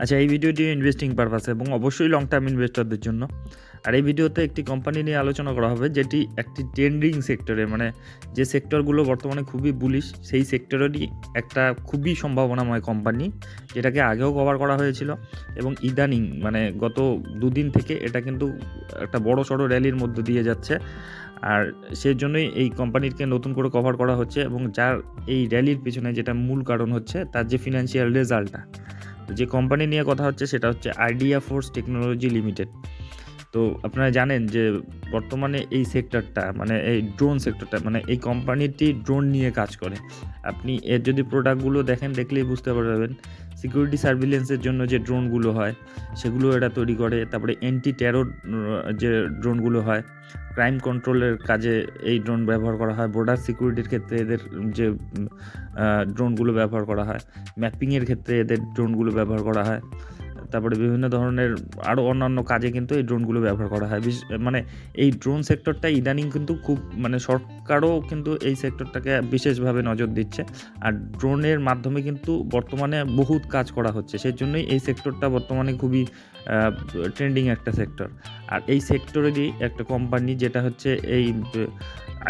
আচ্ছা এই ভিডিওটি ইনভেস্টিং পারপাস এবং অবশ্যই লং টার্ম ইনভেস্টরদের জন্য। আর এই ভিডিওতে একটি কোম্পানি নিয়ে আলোচনা করা হবে, যেটি একটি ট্রেন্ডিং সেক্টরে মানে যে সেক্টরগুলো বর্তমানে খুবই বুলিশ সেই সেক্টরেরই একটা খুবই সম্ভাবনাময় কোম্পানি যেটাকে আগেও কভার করা হয়েছিল। এবং ইদানিং মানে গত দুদিন থেকে এটা কিন্তু একটা বড় সড়ো র্যালির মধ্য দিয়ে যাচ্ছে। আর সেই জন্যই এই কোম্পানিকে নতুন করে কভার করা হচ্ছে এবং যার এই র্যালির পিছনে যেটা মূল কারণ হচ্ছে, তার যে ফিনান্সিয়াল রেজাল্টটা যে কোম্পানি নিয়ে কথা হচ্ছে সেটা হচ্ছে আইডিয়া ফোর্স টেকনোলজি লিমিটেড তো আপনারা জানেন যে বর্তমানে এই সেক্টরটা মানে এই ড্রোন সেক্টরটা মানে এই কোম্পানিটি ড্রোন নিয়ে কাজ করে। আপনি এর যদি প্রোডাক্টগুলো দেখেন, দেখলেই বুঝতে পারবেন সিকিউরিটি সার্ভিলেন্সের জন্য যে ড্রোনগুলো হয় সেগুলো এরা তৈরি করে। তারপরে অ্যান্টি ট্যারোর যে ড্রোনগুলো হয় ক্রাইম কন্ট্রোলের কাজে এই ড্রোন ব্যবহার করা হয়। বর্ডার সিকিউরিটির ক্ষেত্রে এদের যে ড্রোনগুলো ব্যবহার করা হয়। ম্যাপিংয়ের ক্ষেত্রে এদের ড্রোনগুলো ব্যবহার করা হয়। তারপরে বিভিন্ন ধরনের আরও অন্যান্য কাজে কিন্তু এই ড্রোনগুলো ব্যবহার করা হয়। মানে এই ড্রোন সেক্টরটা ইদানিং কিন্তু খুব মানে সরকারও কিন্তু এই সেক্টরটাকে বিশেষভাবে নজর দিচ্ছে। আর ড্রোনের মাধ্যমে কিন্তু বর্তমানে বহুত কাজ করা হচ্ছে। সেই জন্যই এই সেক্টরটা বর্তমানে খুবই ট্রেন্ডিং একটা সেক্টর। আর এই সেক্টরেরই একটা কোম্পানি যেটা হচ্ছে এই,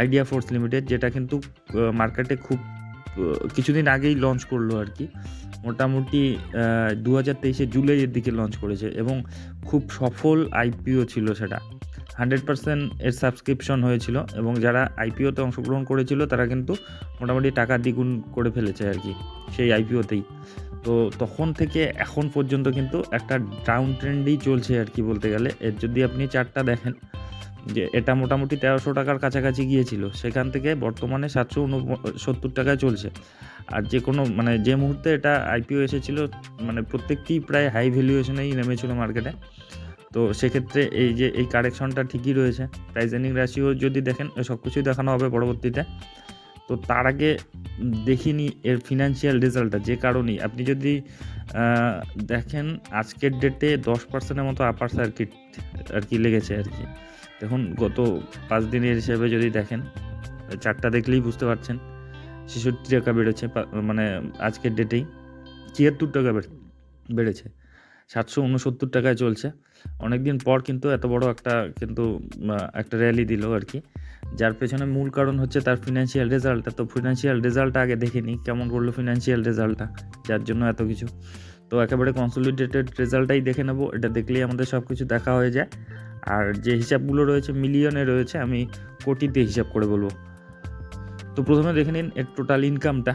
আইডিয়া ফোর্স লিমিটেড, যেটা কিন্তু মার্কেটে খুব কিছুদিন আগেই লঞ্চ করল আর কি। মোটামুটি দু হাজার তেইশে জুলাইয়ের দিকে লঞ্চ করেছে এবং খুব সফল আইপিও ছিল সেটা। হান্ড্রেড পার্সেন্ট এর সাবস্ক্রিপশন হয়েছিল এবং যারা আইপিওতে অংশগ্রহণ করেছিল তারা কিন্তু মোটামুটি টাকা দ্বিগুণ করে ফেলেছে আর কি, সেই আইপিওতেই তো তখন থেকে এখন পর্যন্ত কিন্তু একটা ডাউন ট্রেন্ডেই চলছে আর কি বলতে গেলে। এর যদি আপনি চারটা দেখেন যে এটা মোটামুটি তেরোশো টাকার কাছাকাছি গিয়েছিল। সেখান থেকে বর্তমানে সাতশো উনসত্তর টাকায় চলছে। আর যে কোনো মানে যে মুহূর্তে এটা আইপিও এসেছিল মানে প্রত্যেকটি প্রায় হাই ভ্যালুয়েশনেই নেমেছিল মার্কেটে তো সেক্ষেত্রে এই যে, এই কারেকশনটা ঠিকই রয়েছে। প্রাইস এর্নিং রাশিও যদি দেখেন সব কিছুই দেখানো হবে পরবর্তীতে। তো তার আগে দেখিনি এর ফিনান্সিয়াল রেজাল্টটা যে কারণেই। আপনি যদি দেখেন, আজকের ডেটে দশ পার্সেন্টের মতো আপার সার্কিট আর কি লেগেছে আর কি। দেখুন, গত পাঁচ দিনের হিসেবে যদি দেখেন, চারটা দেখলেই বুঝতে পারছেন, ছেষট্টি টাকা বেড়েছে মানে আজকের ডেটেই ছিয়াত্তর টাকা বেড়েছে। সাতশো উনসত্তর টাকায় চলছে। অনেক দিন পর কিন্তু এত বড় একটা কিন্তু একটা র্যালি দিল আর কি। যার পেছনে মূল কারণ হচ্ছে তার ফিনান্সিয়াল রেজাল্টটা তো ফিনান্সিয়াল রেজাল্টটা আগে দেখে নিই, কেমন করল ফিনান্সিয়াল রেজাল্টটা যার জন্য এত কিছু। তো একেবারে কনসলিডেটেড রেজাল্টটাই দেখে নেব, এটা দেখলেই আমাদের সব কিছু দেখা হয়ে যায়। আর যে হিসাবগুলো রয়েছে, মিলিয়নে রয়েছে, আমি কোটিতে হিসাব করে বলব। তো প্রথমে দেখে নিন এর টোটাল ইনকামটা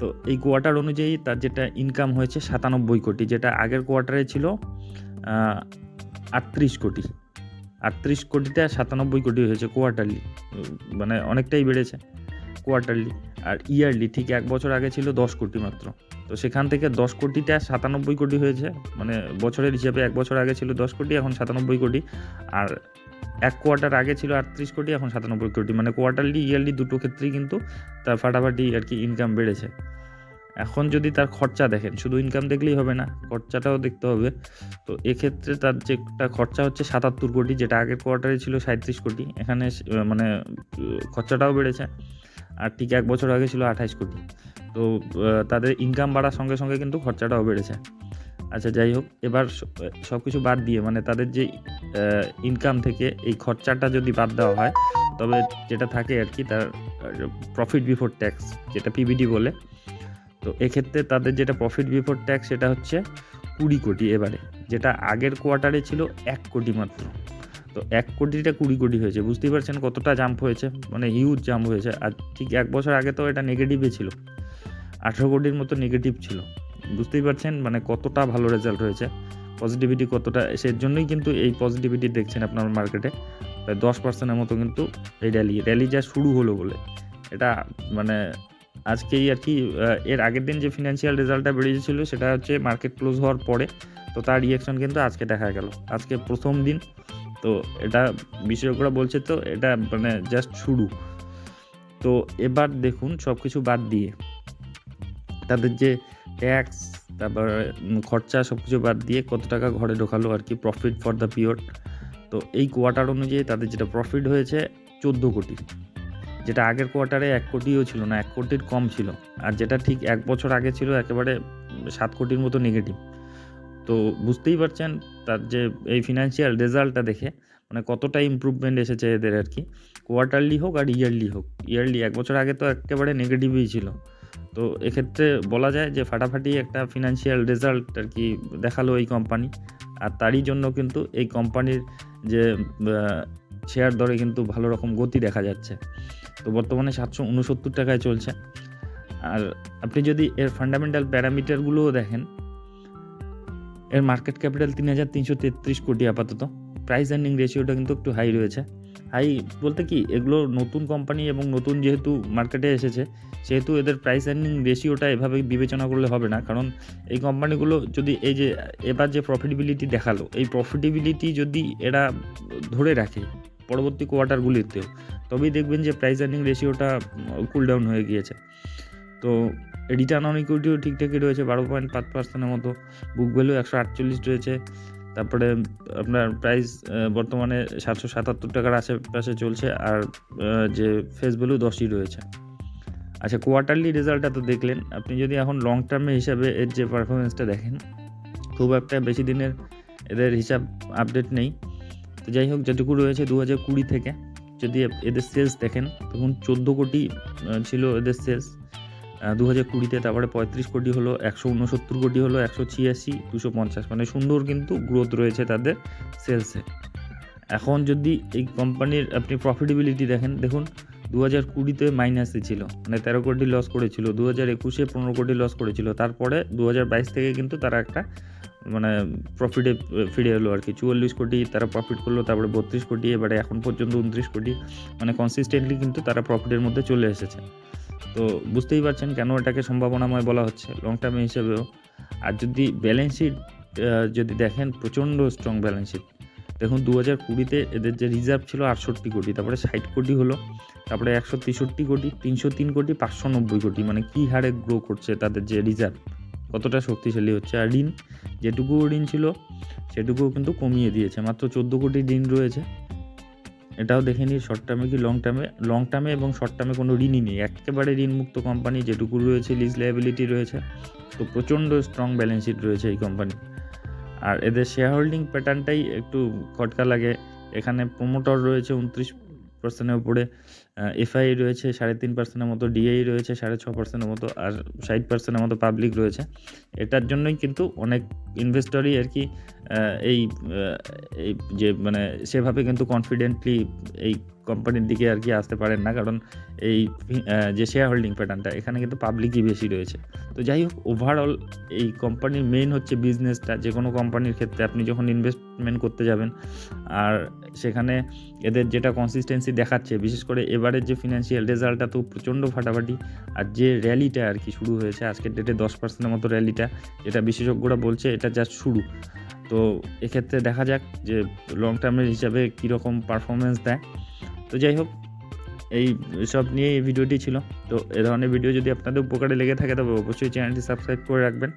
তো এই কোয়ার্টার অনুযায়ী তার যেটা ইনকাম হয়েছে সাতানব্বই কোটি, যেটা আগের কোয়ার্টারে ছিল আটত্রিশ কোটি। আটত্রিশ কোটিটা সাতানব্বই কোটি হয়েছে কোয়ার্টারলি মানে অনেকটাই বেড়েছে কোয়ার্টারলি আর ইয়ারলি ঠিক এক বছর আগে ছিল দশ কোটি মাত্র। তো সেখান থেকে দশ কোটিটা সাতানব্বই কোটি হয়েছে মানে বছরের হিসাবে এক বছর আগে ছিল দশ কোটি, এখন সাতানব্বই কোটি। আর এক কোয়ার্টার আগে ছিল আটত্রিশ কোটি, এখন সাতানব্বই কোটি। মানে কোয়ার্টারলি ইয়ারলি দুটো ক্ষেত্রেই কিন্তু তার ফাটাফাটি আর কি ইনকাম বেড়েছে। এখন যদি তার খরচা দেখেন, শুধু ইনকাম দেখলেই হবে না, খরচাটাও দেখতে হবে। তো এক্ষেত্রে তার যেটা খরচা হচ্ছে সাতাত্তর কোটি, যেটা আগের কোয়ার্টারে ছিল সাঁত্রিশ কোটি, এখানে মানে খরচাটাও বেড়েছে। আর ঠিক এক বছর আগে ছিল আঠাইশ কোটি। তো তাদের ইনকাম বাড়ার সঙ্গে সঙ্গে কিন্তু খরচাটাও বেড়েছে। আচ্ছা যাই হোক, এবার সব কিছু বাদ দিয়ে মানে তাদের যে ইনকাম থেকে এই খরচাটা যদি বাদ দেওয়া হয়, তবে যেটা থাকে আর কি, তার প্রফিট বিফোর ট্যাক্স যেটা পিবিডি বলে। তো এক্ষেত্রে তাদের যেটা প্রফিট বিফোর ট্যাক্স সেটা হচ্ছে কুড়ি কোটি এবারে, যেটা আগের কোয়ার্টারে ছিল এক কোটি মাত্র। তো এক কোটিটা কুড়ি কোটি হয়েছে, বুঝতেই পারছেন কতটা জাম্প হয়েছে মানে হিউজ জাম্প হয়েছে। আর ঠিক এক বছর আগে তো এটা নেগেটিভে ছিল, আঠেরো কোটির মতো নেগেটিভ ছিল। বুঝতেই পারছেন মানে কতটা ভালো রেজাল্ট হয়েছে। পজিটিভিটি কতটা, সেই জন্যই কিন্তু এই পজিটিভিটি দেখছেন আপনার মার্কেটে প্রায় দশ পার্সেন্টের মতো কিন্তু এই র্যালি র্যালি যা শুরু হলো বলে। এটা মানে আজকেই আর কি এর আগের দিন যে ফিনান্সিয়াল রেজাল্টটা বেরিয়েছিল সেটা হচ্ছে মার্কেট ক্লোজ হওয়ার পরে তো তার রিয়াকশন কিন্তু আজকে দেখা গেল। আজকে প্রথম দিন, তো এটা বিশেষজ্ঞরা বলছে তো এটা মানে জাস্ট শুরু। তো এবার দেখুন সব কিছু বাদ দিয়ে তাদের যে ট্যাক্স তারপর খরচা সব কিছু বাদ দিয়ে কত টাকা ঘরে ঢোকালো আর কি প্রফিট ফর দ্য পিরিয়ড তো এই কোয়ার্টার অনুযায়ী তাদের যেটা প্রফিট হয়েছে, চোদ্দ কোটি। যেটা আগের কোয়ার্টারে এক কোটিও ছিল না, এক কোটির কম ছিল। আর যেটা ঠিক এক বছর আগে ছিল, একেবারে সাত কোটির মতো নেগেটিভ তো বুঝতেই পারছেন তার যে এই ফিনান্সিয়াল রেজাল্টটা দেখে মানে কতটা ইমপ্রুভমেন্ট এসেছে এদের আর কি। কোয়ার্টারলি হোক আর ইয়ারলি হোক ইয়ারলি এক বছর আগে তো একেবারে নেগেটিভই ছিল। তো এক্ষেত্রে বলা যায় যে ফাটাফাটি একটা ফিনান্সিয়াল রেজাল্ট আর কি দেখাল এই কোম্পানি আর তারই জন্য কিন্তু এই কোম্পানির যে শেয়ার দরে কিন্তু ভালো রকম গতি দেখা যাচ্ছে। তো বর্তমানে সাতশো উনসত্তর টাকায় চলছে। আর আপনি যদি এর ফান্ডামেন্টাল প্যারামিটারগুলোও দেখেন, এর মার্কেট ক্যাপিটাল তিন হাজার তিনশো তেত্রিশ কোটি আপাতত। প্রাইস আর্নিং রেশিওটা কিন্তু একটু হাই রয়েছে। হাই বলতে কি, এগুলো নতুন কোম্পানি এবং নতুন যেহেতু মার্কেটে এসেছে, সেহেতু এদের প্রাইস আর্নিং রেশিওটা এভাবে বিবেচনা করলে হবে না। কারণ এই কোম্পানিগুলো যদি এই যে, এবার যে প্রফিটেবিলিটি দেখাল, এই প্রফিটেবিলিটি যদি এরা ধরে রাখে পরবর্তী কোয়ার্টারগুলিতেও তবেই দেখবেন যে প্রাইস আর্নিং রেশিওটা কুল ডাউন হয়ে গিয়েছে। তো রিটার্ন অন ইকুইটিও ঠিকঠাকই রয়েছে, বারো পয়েন্ট পাঁচ পার্সেন্টের মতো বুক ভ্যালু একশো আটচল্লিশ রয়েছে। তারপরে আপনার প্রাইস বর্তমানে সাতশো সাতাত্তর টাকার আশেপাশে চলছে আর যে ফেস ভ্যালু দশই রয়েছে। আচ্ছা কোয়ার্টারলি রেজাল্টটা তো দেখলেন। আপনি যদি এখন লং টার্মে হিসাবে এর যে পারফরমেন্সটা দেখেন, খুব একটা বেশি দিনের এদের হিসাব আপডেট নেই। তো যাই হোক, যেটুকু রয়েছে দু হাজার কুড়ি থেকে, যদি এদের সেলস দেখেন, তখন চোদ্দ কোটি ছিল এদের সেলস দু হাজার কুড়িতে তারপরে পঁয়ত্রিশ কোটি হলো, একশো উনসত্তর কোটি হলো, একশো ছিয়াশি, দুশো পঞ্চাশ। মানে সুন্দর কিন্তু গ্রোথ রয়েছে তাদের সেলসে এখন যদি এই কোম্পানির আপনি প্রফিটেবিলিটি দেখেন, দেখুন দু হাজার কুড়িতে মাইনাসে ছিল মানে তেরো কোটি লস করেছিল দু হাজার একুশে পনেরো কোটি লস করেছিল, তারপরে দু হাজার বাইশ থেকে কিন্তু তারা একটা মানে প্রফিটে ফিরে এলো আর কি। চুয়াল্লিশ কোটি তারা প্রফিট করল, তারপরে বত্রিশ কোটি, এবারে এখন পর্যন্ত উনত্রিশ কোটি মানে কনসিস্টেন্টলি কিন্তু তারা প্রফিটের মধ্যে চলে এসেছে। তো বুঝতেই পারছেন কেন এটাকে সম্ভাবনাময় বলা হচ্ছে লং টার্মে হিসেবেও। আর যদি ব্যালেন্স শিট যদি দেখেন প্রচণ্ড স্ট্রং ব্যালেন্স শিট দেখুন দু হাজার কুড়িতে এদের যে রিজার্ভ ছিল আটষট্টি কোটি, তারপরে ষাট কোটি হলো, তারপরে একশো তেষট্টি কোটি, তিনশো তিন কোটি, পাঁচশো নব্বই কোটি। মানে কী হারে গ্রো করছে তাদের যে রিজার্ভ কতটা শক্তিশালী হচ্ছে? আর ঋণ যেটুকু ঋণ ছিল, সেটুকুও কিন্তু কমিয়ে দিয়েছে। মাত্র চোদ্দ কোটি ঋণ রয়েছে। এটাও দেখে নিই শর্ট টার্মে কি লং টার্মে লং টার্মে এবং শর্ট টার্মে কোনো ঋণই নেই। একেবারে ঋণমুক্ত কোম্পানি যেটুকু রয়েছে লিজ লাইবিলিটি রয়েছে, তো প্রচণ্ড স্ট্রং ব্যালেন্স শিট রয়েছে এই কোম্পানি আর এদের শেয়ার হোল্ডিং প্যাটার্নটাই একটু খটকা লাগে। এখানে প্রোমোটর রয়েছে উনত্রিশ পার্সেন্টের উপরে। এফআই রয়েছে, সাড়ে তিন পার্সেন্টের মতো ডিআই রয়েছে, সাড়ে ছ পার্সেন্টের মতো, আর ষাট পার্সেন্টের মতো পাবলিক রয়েছে। এটার জন্যই কিন্তু অনেক ইনভেস্টরই আর কি এই যে মানে সেভাবে কিন্তু কনফিডেন্টলি এই কোম্পানির দিকে আর কি আসতে পারেন না। কারণ এই যে শেয়ার হোল্ডিং প্যাটার্নটা এখানে কিন্তু পাবলিকই বেশি রয়েছে। তো যাই হোক ওভারঅল এই কোম্পানির মেইন হচ্ছে বিজনেসটা যে কোনো কোম্পানির ক্ষেত্রে আপনি যখন ইনভেস্টমেন্ট করতে যাবেন, আর সেখানে এদের যেটা কনসিস্টেন্সি দেখাচ্ছে, বিশেষ করে এবারের যে ফিনান্সিয়াল রেজাল্টটা তো প্রচণ্ড ফাটাফাটি। আর যে র্যালিটা আর কি শুরু হয়েছে, আজকের ডেটে দশ পার্সেন্টের মতো র্যালিটা যেটা বিশেষজ্ঞরা বলছে এটা জাস্ট শুরু। তো এক্ষেত্রে দেখা যাক যে লং টার্মের হিসাবে কীরকম পারফরমেন্স দেয়। তো যাই হোক, এই সব নিয়ে এই ভিডিওটি ছিল। তো এ ধরনের ভিডিও যদি আপনাদের উপকারে লেগে থাকে, তবে অবশ্যই চ্যানেলটি সাবস্ক্রাইব করে রাখবেন।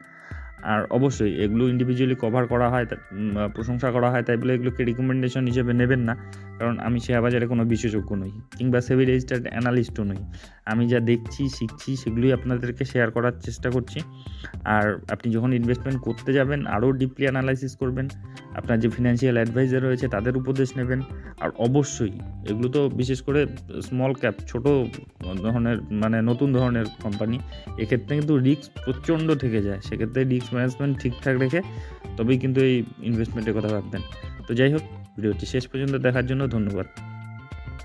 আর অবশ্যই এগুলো ইন্ডিভিজুয়ালি কভার করা হয় প্রশংসা করা হয়, তাই বলে এগুলোকে রিকমেন্ডেশন হিসেবে নেবেন না। কারণ আমি শেয়ার বাজারে কোনো বিশেষজ্ঞ নই, কিংবা সেভি রেজিস্টার্ড অ্যানালিস্টও নই। আমি যা দেখছি, শিখছি, সেগুলোই আপনাদেরকে শেয়ার করার চেষ্টা করছি। আর আপনি যখন ইনভেস্টমেন্ট করতে যাবেন, আরও ডিপলি অ্যানালাইসিস করবেন, আপনার যে ফিনান্সিয়াল অ্যাডভাইজার রয়েছে, তাদের উপদেশ নেবেন। আর অবশ্যই এগুলো তো বিশেষ করে স্মল ক্যাপ ছোট ধরনের মানে নতুন ধরনের কোম্পানি এক্ষেত্রে কিন্তু রিস্ক প্রচণ্ড থেকে যায়। সেক্ষেত্রে রিস্ক ম্যানেজমেন্ট ঠিকঠাক রেখে তবেই কিন্তু এই ইনভেস্টমেন্টের কথা ভাববেন। তো যাই হোক, ভিডিওটি শেষ পর্যন্ত দেখার জন্য ধন্যবাদ।